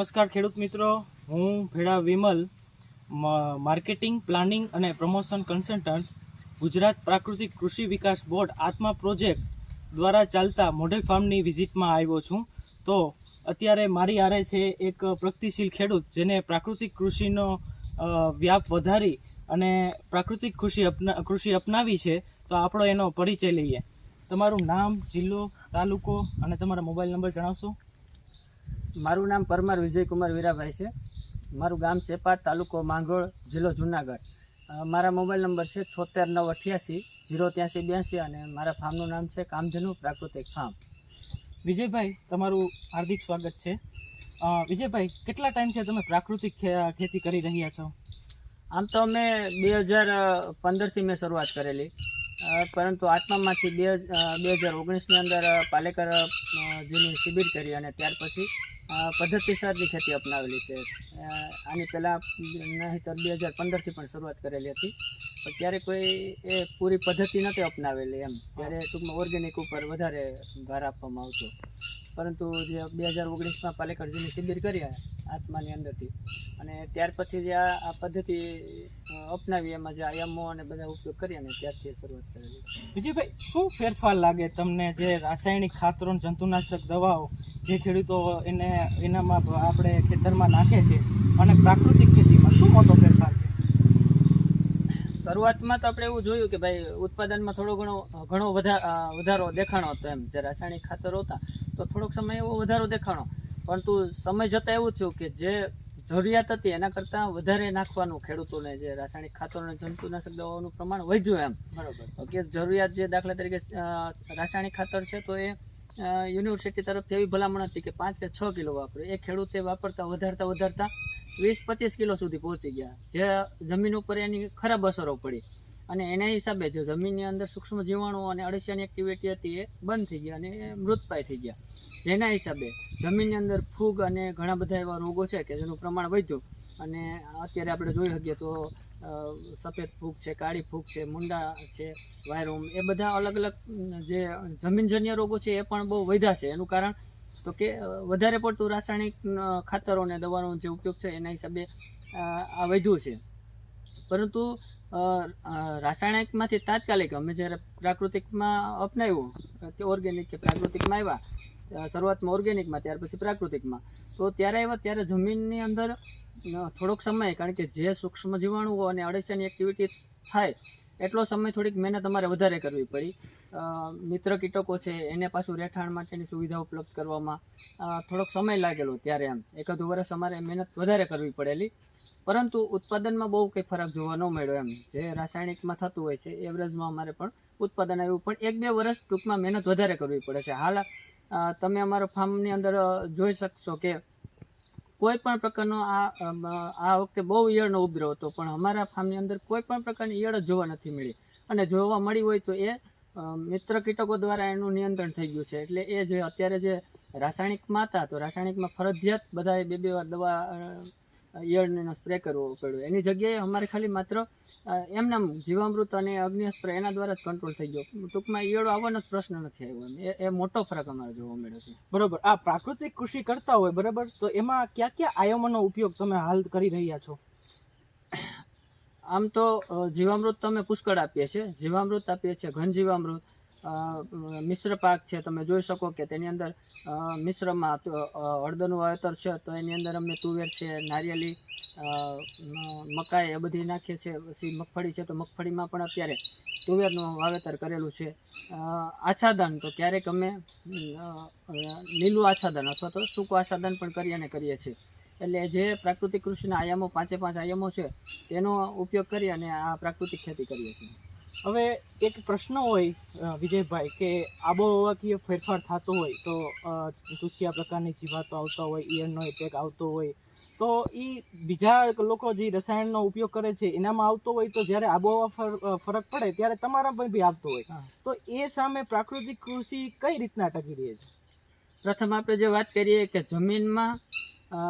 નમસ્કાર ખેડૂત મિત્રો. હું ભેડા વિમલ માર્કેટિંગ, પ્લાનિંગ અને પ્રમોશન કન્સલ્ટન્ટ, ગુજરાત પ્રાકૃતિક કૃષિ વિકાસ બોર્ડ આત્મા પ્રોજેક્ટ દ્વારા ચાલતા મોડેલ ફાર્મની વિઝિટમાં આવ્યો છું. તો અત્યારે મારી આરે છે એક પ્રગતિશીલ ખેડૂત જેને પ્રાકૃતિક કૃષિનો વ્યાપ વધારી અને પ્રાકૃતિક કૃષિ અપના, કૃષિ અપનાવી છે. તો આપણો એનો પરિચય લઈએ. તમારું નામ, જિલ્લો, તાલુકો અને તમારા મોબાઈલ નંબર જણાવશો? મારું નામ પરમાર વિજયકુમાર વીરાભાઈ છે. મારું ગામ સેપાર તાલુકો માંગરોળ જિલ્લો જુનાગઢ. મારા મોબાઈલ નંબર છે છોતેર નવ અઠ્યાસી જીરો ત્યાંસી બ્યાસી અને મારા ફાર્મનું નામ છે કામધેનુ પ્રાકૃતિક ફાર્મ. વિજયભાઈ, તમારું હાર્દિક સ્વાગત છે. વિજયભાઈ, કેટલા ટાઈમથી તમે પ્રાકૃતિક ખેતી કરી રહ્યા છો? આમ તો અમે બે હજાર પંદરથી મેં શરૂઆત કરેલી. પરંતુ આત્મામાંથી બે બે હજાર ઓગણીસની અંદર પાલેકર જીની શિબિર કરી અને ત્યાર પછી પદ્ધતિસરની ખેતી અપનાવેલી છે. આની પહેલાં નહીંતર બે હજાર પંદરથી પણ શરૂઆત કરેલી હતી. પણ ત્યારે કોઈ એ પૂરી પદ્ધતિ નહોતી અપનાવેલી એમ. ત્યારે ટૂંકમાં ઓર્ગેનિક ઉપર વધારે ભાર આપવામાં આવતો. પરંતુ જે બે હજાર ઓગણીસમાં પાલેકરજીની શિબિર કરી આત્માની અંદરથી. અને ત્યાર પછી જે આ પદ્ધતિ અપનાવી એમાં જે આયામો અને બધા ઉપયોગ કરી અને ત્યારથી શરૂઆત કરેલી. વિજયભાઈ શું ફેરફાર લાગે તમને જે રાસાયણિક ખાતરો જંતુનાશક દવાઓ જે ખેડૂતો એને એનામાં આપણે ખેતરમાં નાખે છે અને પ્રાકૃતિક ખેતીમાં શું મોટો ફેરફાર છે? શરૂઆતમાં તો આપણે એવું જોયું કે ભાઈ ઉત્પાદનમાં થોડો ઘણો ઘણો વધા- વધારો દેખાણો હતો એમ. જે રાસાયણિક ખાતરો હતા તો થોડોક સમય એવો વધારો દેખાણો. પરંતુ સમય જતાં એવું થયું કે જે જરૂરિયાત હતી એના કરતાં વધારે નાખવાનું ખેડૂતોને જે રાસાયણિક ખાતર અને જંતુનાશક દવાઓનું પ્રમાણ વધ્યું એમ. બરાબર. કે જરૂરિયાત જે દાખલા તરીકે રાસાયણિક ખાતર છે તો એ યુનિવર્સિટી તરફથી એવી ભલામણ હતી કે પાંચ કે છ કિલો વાપરે. એ ખેડૂતે વાપરતા વધારતા વધારતા વીસ પચીસ કિલો સુધી પહોંચી ગયા. જે જમીન ઉપર એની ખરાબ અસરો પડી. અને એના હિસાબે જે જમીનની અંદર સૂક્ષ્મ જીવાણુ અને અળસિયાની એક્ટિવિટી હતી એ બંધ થઈ ગયા અને એ મૃતપાય થઈ ગયા. જેના હિસાબે જમીનની અંદર ફૂગ અને ઘણા બધા એવા રોગો છે કે જેનું પ્રમાણ વધ્યું અને અત્યારે આપણે જોઈ શકીએ તો સફેદ ફૂગ છે, કાળી ફૂગ છે, મુંડા છે, વાયરોમ, એ બધા અલગ અલગ જે જમીનજન્ય રોગો છે એ પણ બહુ વધ્યા છે. એનું કારણ તો કે વધારે પડતું રાસાયણિક ખાતરો અને દવાનો જે ઉપયોગ છે એના હિસાબે આ વધ્યું છે. પરંતુ રાસાયણિકમાંથી તાત્કાલિક અમે જ્યારે પ્રાકૃતિકમાં અપનાવ્યું કે ઓર્ગેનિક કે પ્રાકૃતિકમાં આવ્યા શરૂઆતમાં ઓર્ગેનિકમાં, ત્યાર પછી પ્રાકૃતિકમાં. તો ત્યારે આવ્યા ત્યારે જમીનની અંદર થોડોક સમય, કારણ કે જે સૂક્ષ્મ જીવાણુઓ અને અળસિયાની એક્ટિવિટી થાય, એટલો સમય થોડીક મહેનત અમારે વધારે કરવી પડી. મિત્ર કીટકો છે, એને પાછું રહેઠાણ માટેની સુવિધા ઉપલબ્ધ કરવામાં થોડોક સમય લાગેલો ત્યારે એમ. એકાદ વર્ષ અમારે મહેનત વધારે કરવી પડેલી. પરંતુ ઉત્પાદનમાં બહુ કંઈ ફરક જોવા ન મળ્યો એમ. જે રાસાયણિકમાં થતું હોય છે, એવરેજમાં અમારે પણ ઉત્પાદન આવ્યું. પણ એક બે વર્ષ ટૂંકમાં મહેનત વધારે કરવી પડે છે. હાલ તમે અમારા ફાર્મની અંદર જોઈ શકશો કે કોઈ પણ પ્રકારનો આ આ વખતે બહુ ઈયળનો ઉપદ્રવ હતો, પણ અમારા ફાર્મની અંદર કોઈ પણ પ્રકારની ઈયળ જોવા નથી મળી. અને જોવા મળી હોય તો એ મિત્ર કીટકો દ્વારા એનું નિયંત્રણ થઈ ગયું છે. એટલે એ જે અત્યારે જે રાસાયણિકમાં હતા તો રાસાયણિકમાં ફરજિયાત બધાએ બે બે વાર દવા ઈયળનો સ્પ્રે કરવો પડ્યો. એની જગ્યાએ અમારે ખાલી માત્ર એમનામ જીવામૃત અને અગ્નિઅસ્ત્ર એના દ્વારા જ કંટ્રોલ થઈ ગયો. ટૂંકમાં ઈયળો આવવાનો જ પ્રશ્ન નથી આવ્યો એ મોટો ફરક અમારે જોવા મળ્યો છે. બરોબર. આ પ્રાકૃતિક કૃષિ કરતા હોય બરાબર? તો એમાં કયા કયા આયામોનો ઉપયોગ તમે હાલ કરી રહ્યા છો? આમ તો જીવામૃત તમે પુષ્કળ આપીએ છીએ. જીવામૃત આપીએ છીએ ઘન જીવામૃત મિશ્ર પાક છે. તમે જોઈ શકો કે તેની અંદર મિશ્રમાં અડદનું વાવેતર છે. તો એની અંદર અમે તુવેર છે નારિયેળી મ- મકાઈ એ બધી નાખીએ છીએ. પછી મગફળી છે તો મગફળીમાં પણ અત્યારે તુવેરનું વાવેતર કરેલું છે. આચ્છાદન તો ક્યારેક અમે લીલું આચ્છાદન અથવા તો સૂકું આચ્છાદન પણ કરી અને કરીએ છીએ. એટલે જે પ્રાકૃતિક કૃષિના આયામો, પાંચે પાંચ આયામો છે, તેનો ઉપયોગ કરી અને આ પ્રાકૃતિક ખેતી કરીએ છીએ. હવે એક પ્રશ્ન હોય વિજયભાઈ, કે આબોહવાકીય ફેરફાર થતો હોય તો દૂષિયા પ્રકારની જીવાતો આવતા હોય, ઈયળનો એટેક આવતો હોય તો એ બીજા લોકો જે રસાયણનો ઉપયોગ કરે છે એનામાં આવતો હોય તો જ્યારે આબોહવા ફરક પડે ત્યારે તમારામાં બી આવતો હોય. તો એ સામે પ્રાકૃતિક કૃષિ કઈ રીતના ટકી રહે છે? પ્રથમ આપણે જે વાત કરીએ કે જમીનમાં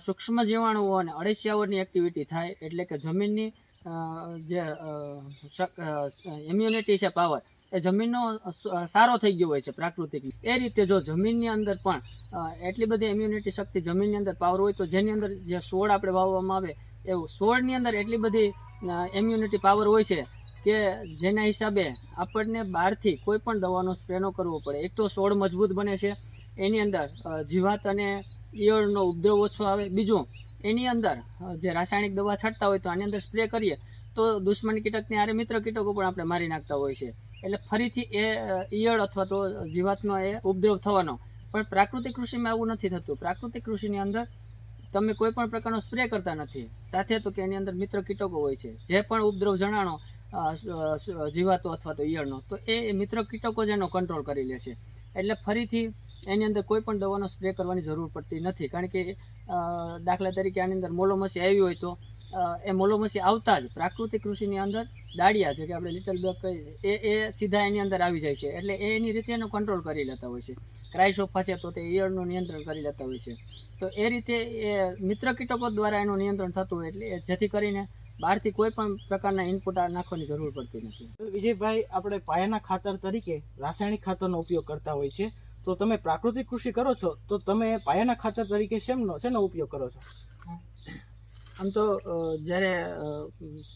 સૂક્ષ્મ જીવાણુઓ અને અળસિયાઓની એક્ટિવિટી થાય એટલે કે જમીનની જે ઇમ્યુનિટી છે પાવર એ જમીનનો સારો થઈ ગયો હોય છે પ્રાકૃતિક એ રીતે જો જમીનની અંદર પણ એટલી બધી ઇમ્યુનિટી શક્તિ જમીનની અંદર પાવર હોય તો જેની અંદર જે છોડ આપણે વાવવામાં આવે એવું સોળની અંદર એટલી બધી ઇમ્યુનિટી પાવર હોય છે કે જેના હિસાબે આપણને બહારથી કોઈ પણ દવાનો સ્પ્રેનો કરવો પડે. એક તો સોળ મજબૂત બને છે, એની અંદર જીવાત અને ઈયળનો ઉપદ્રવ ઓછો આવે. બીજું, એની અંદર જે રાસાયણિક દવા છાંટતા હોય તો આની અંદર સ્પ્રે કરીએ તો દુશ્મન કીટકની, આરે મિત્ર કીટકો પણ આપણે મારી નાખતા હોય છે. એટલે ફરીથી એ ઈયળ અથવા તો જીવાતનો એ ઉપદ્રવ થવાનો. પણ પ્રાકૃતિક કૃષિમાં આવું નથી થતું. પ્રાકૃતિક કૃષિની અંદર તમે કોઈ પણ પ્રકારનો સ્પ્રે કરતા નથી. સાથે તો કે એની અંદર મિત્ર કીટકો હોય છે. જે પણ ઉપદ્રવ જણાણો જીવાતો અથવા તો ઈયળનો, તો એ મિત્ર કીટકો જ એનો કંટ્રોલ કરી લે છે. એટલે ફરીથી એની અંદર કોઈ પણ દવાનો સ્પ્રે કરવાની જરૂર પડતી નથી. કારણ કે દાખલા તરીકે આની અંદર મોલોમસી આવી હોય તો એ મોલોમસી આવતા જ પ્રાકૃતિક કૃષિની અંદર દાળિયા જે કે આપણે લિટલ બેગ કહીએ, એ એ સીધા એની અંદર આવી જાય છે. એટલે એ એની રીતે એનો કંટ્રોલ કરી લેતા હોય છે. ક્રાઇસોફા છે તો તે ઈયળનું નિયંત્રણ કરી લેતા હોય છે. તો એ રીતે એ મિત્ર કીટકો દ્વારા એનું નિયંત્રણ થતું હોય એટલે જેથી કરીને બહારથી કોઈ પણ પ્રકારના ઇનપુટ નાખવાની જરૂર પડતી નથી. વિજયભાઈ, આપણે પાયાના ખાતર તરીકે રાસાયણિક ખાતરનો ઉપયોગ કરતા હોય છે. તો તમે પ્રાકૃતિક કૃષિ કરો છો, તો તમે પાયાના ખાતર તરીકે શેમનો, શેનો ઉપયોગ કરો છો? આમ તો જ્યારે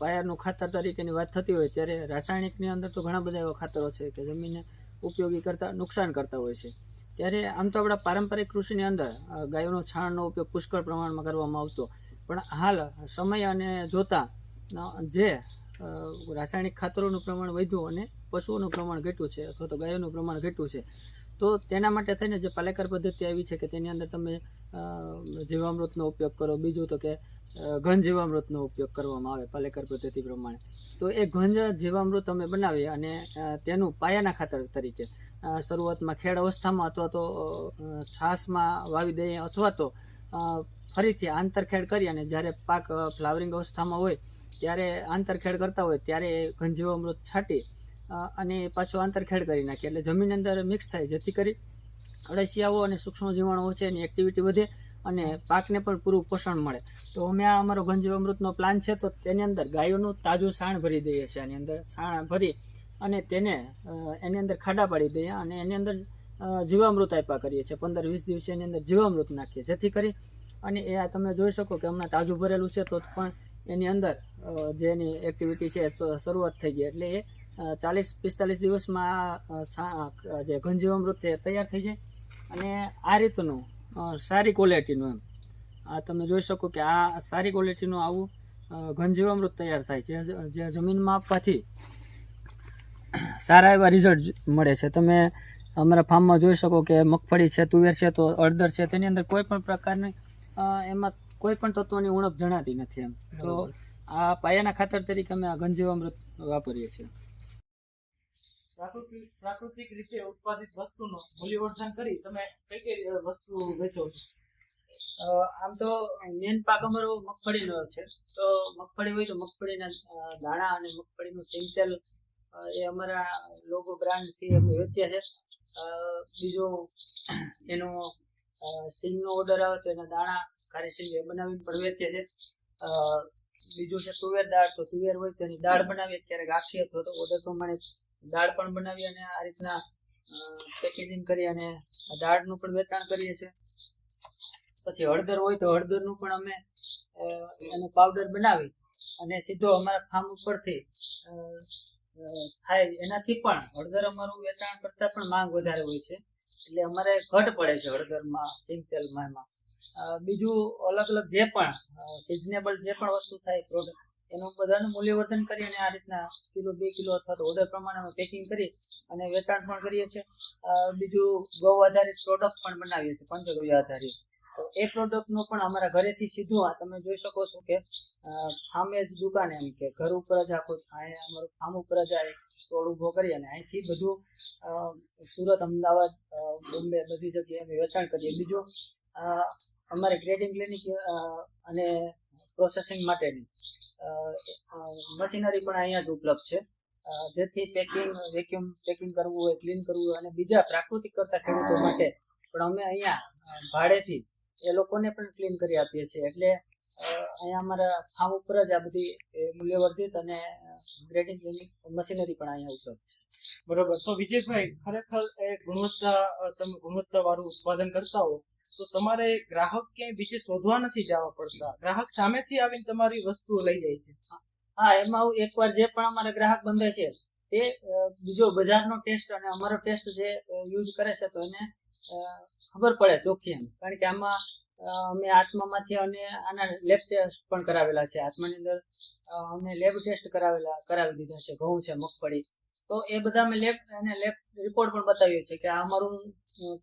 પાયાનું ખાતર તરીકેની વાત થતી હોય ત્યારે રાસાયણિકની અંદર તો ઘણા બધા એવા ખાતરો છે કે જમીનને ઉપયોગી કરતા, નુકસાન કરતા હોય છે. ત્યારે આમ તો આપણા પારંપરિક કૃષિની અંદર ગાયોનો છાણનો ઉપયોગ પુષ્કળ પ્રમાણમાં કરવામાં આવતો. પણ હાલ સમય અને જોતા જે રાસાયણિક ખાતરોનું પ્રમાણ વધ્યું અને પશુઓનું પ્રમાણ ઘટ્યું છે અથવા તો ગાયોનું પ્રમાણ ઘટ્યું છે, તો તેના માટે થઈને જે પાલેકર પદ્ધતિ આવી છે કે તેની અંદર તમે જીવામૃતનો ઉપયોગ કરો, બીજું તો કે ઘન જીવામૃતનો ઉપયોગ કરવામાં આવે, પાલેકર પદ્ધતિ પ્રમાણે. તો એ ઘન જીવામૃત અમે બનાવી અને તેનું પાયાના ખાતર તરીકે શરૂઆતમાં ખેડ અવસ્થામાં અથવા તો છાશમાં વાવી દઈએ અથવા તો ફરીથી આંતરખેડ કરી અને જ્યારે પાક ફ્લાવરિંગ અવસ્થામાં હોય, ત્યારે આંતરખેડ કરતા હોય, ત્યારે ઘન જીવામૃત છાંટી અને પાછું આંતરખેડ કરી નાખીએ. એટલે જમીન અંદર મિક્સ થાય, જેથી કરી અળસિયાઓ અને સૂક્ષ્મ જીવાણુઓ છે એની એક્ટિવિટી વધે અને પાકને પણ પૂરું પોષણ મળે. તો અમે આ અમારો ગંજીવામૃતનો પ્લાન છે, તો તેની અંદર ગાયોનું તાજું સાણ ભરી દઈએ છીએ આની અંદર. સાણ ભરી અને તેને એની અંદર ખાડા પાડી દઈએ અને એની અંદર જીવામૃત આપ્યા કરીએ છીએ. પંદર વીસ દિવસે એની અંદર જીવામૃત નાખીએ. જેથી કરી અને એ આ તમે જોઈ શકો કે હમણાં તાજું ભરેલું છે, તો પણ એની અંદર જે એની એક્ટિવિટી છે શરૂઆત થઈ ગઈ. એટલે એ ચાલીસ પિસ્તાલીસ દિવસમાં જે ઘનજીવામૃત છે તૈયાર થઈ જાય. અને આ રીતનું સારી ક્વોલિટીનું એમ. આ તમે જોઈ શકો કે આ સારી ક્વોલિટીનું આવું ઘનજીવામૃત તૈયાર થાય છે. જે- જે જમીનમાં આપવાથી સારા એવા રિઝલ્ટ મળે છે. તમે અમારા ફાર્મમાં જોઈ શકો કે મગફળી છે તુવેર છે તો અડદર છે તેની અંદર કોઈ પણ પ્રકારની એમાં કોઈ પણ તત્વોની ઉણપ જણાતી નથી એમ. તો આ પાયાના ખાતર તરીકે અમે આ ઘનજીવામૃત વાપરીએ છીએ. પ્રાકૃતિક પ્રાકૃતિક રીતે ઉત્પાદિત વસ્તુનું મૂલ્યવર્ધન કરી તમે કઈ કઈ વસ્તુ વેચો છો? આમ તો મેન પાક અમારો મગફળીનો છે. તો મગફળી હોય તો મગફળીના દાણા અને મગફળીનું સિંગતેલ એ અમારા લોગો બ્રાન્ડથી અમે વેચીએ છીએ અ, બીજું એનો સિંગનો ઓર્ડર આવે તો એના દાણા ખારી સિંગ એ બનાવીને પણ વેચીએ છીએ બીજું છે તુવેર દાળ. તો તુવેર હોય તો એની દાળ બનાવીએ. ક્યારેક આખી અથવા તો ઓર્ડર પ્રમાણે દાળ પણ બનાવી અને આ રીતના પેકેજિંગ કરી અને દાળનું પણ વેચાણ કરીએ છીએ. પછી હળદર હોય તો હળદરનું પણ અમે એનો પાવડર બનાવી અને સીધો અમારા ફાર્મ ઉપરથી થાય. એનાથી પણ હળદર અમારું વેચાણ કરતાં પણ માંગ વધારે હોય છે. એટલે અમારે ઘટ પડે છે હળદરમાં સિંગ તેલમાં એમાં બીજું અલગ અલગ જે પણ સિઝનેબલ જે પણ વસ્તુ થાય પ્રોડક્ટ એનું બધાનું મૂલ્યવર્ધન કરી અને આ રીતના કિલો, બે કિલો અથવા તો ઓર્ડર પ્રમાણે પેકિંગ કરી અને વેચાણ પણ કરીએ છીએ. બીજું ગૌ આધારિત પ્રોડક્ટ પણ બનાવીએ છીએ, પંચગવ્ય આધારિત. તો એ પ્રોડક્ટનો પણ અમારા ઘરેથી સીધું આ તમે જોઈ શકો છો કે સામે જ દુકાન એમ કે, ઘર ઉપર જ આખું અહીંયા અમારું ફાર્મ ઉપર જ આ સ્ટોલ ઊભો કરી અને અહીંથી બધું સુરત, અમદાવાદ બોમ્બે બધી જગ્યાએ અમે વેચાણ કરીએ. બીજું અમારે ગ્રેડિંગ ક્લિનિક અને પ્રોસેસિંગ માટેની. મશીનરી પણ અહીંયા જ ઉપલબ્ધ છે. જેથી પેકિંગ વેક્યુમ પેકિંગ કરવું હોય ક્લીન કરવું હોય અને બીજા પ્રાકૃતિક કરતા ખેડૂતો માટે પણ અમે અહીંયા ભાડેથી એ લોકોને પણ ક્લીન કરી આપીએ છીએ. એટલે અહીંયા અમારા ફાર્મ ઉપર જ આ બધી મૂલ્યવર્ધિત અને ગ્રેડિંગ મશીનરી પણ અહીંયા ઉપલબ્ધ છે. બરોબર. તો વિજયભાઈ, ખરેખર એ ગુણવત્તા તમે ગુણવત્તા વાળું ઉત્પાદન કરતા હો તો તમારે ગ્રાહક ક્યાંય બીજે શોધવા નથી જવા પડતા. ગ્રાહક સામેથી આવીને તમારી વસ્તુઓ લઈ જાય છે. હા, એમાં એકવાર જે પણ અમારા ગ્રાહક બંધે છે, તે બીજો બજારનો ટેસ્ટ અને અમારો ટેસ્ટ જે યુઝ કરે છે તો એને ખબર પડે ચોખ્ખી એમ. કારણ કે આમાં અમે આત્મામાંથી અને આના લેબ ટેસ્ટ પણ કરાવેલા છે. આત્માની અંદર અમે લેબ ટેસ્ટ કરાવેલા, કરાવી દીધા છે. ઘઉં છે, મગફળી. તો એ બધા મેં લેબ અને લેબ રિપોર્ટ પણ બતાવ્યો છે કે આ અમારું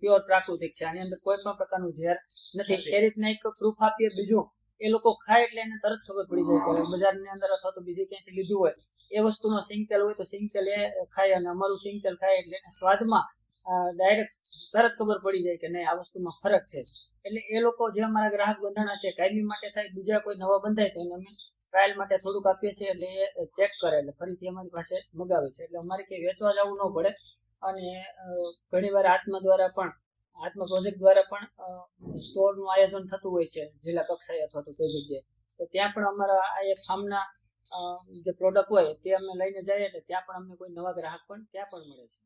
પ્યોર પ્રાકૃતિક છે. આની અંદર કોઈ પણ પ્રકારનું ઝેર નથી. એ રીતના એક પ્રૂફ આપીએ બીજું એ લોકો ખાય એટલે એને તરત ખબર પડી જાય કે બજારની અંદર અથવા તો બીજી ક્યાંથી લીધું હોય. એ વસ્તુનો સિંગ તેલ હોય તો સિંગ તેલ એ ખાય અને અમારું સિંગ તેલ ખાય એટલે એને સ્વાદમાં ડાયરેક્ટ તરત ખબર પડી જાય કે નહીં આ વસ્તુમાં ફરક છે. એટલે એ લોકો જે અમારા ગ્રાહક બંધાણા છે કાયમી માટે થાય બીજા કોઈ નવા બંધાય તો એને અમે ટ્રાયલ માટે થોડુંક આપીએ છીએ એટલે એ ચેક કરે એટલે ફરીથી અમારી પાસે મગાવે છે. એટલે અમારે ક્યાંય વેચવા જવું ન પડે. અને ઘણીવાર આત્મા દ્વારા પણ, આત્મા પ્રોજેક્ટ દ્વારા પણ સ્ટોરનું આયોજન થતું હોય છે, જિલ્લા કક્ષાએ અથવા તો કોઈ જગ્યાએ. તો ત્યાં પણ અમારા આ ફાર્મના જે પ્રોડક્ટ હોય તે અમે લઈને જઈએ એટલે ત્યાં પણ અમને કોઈ નવા ગ્રાહક પણ ત્યાં પણ મળે છે.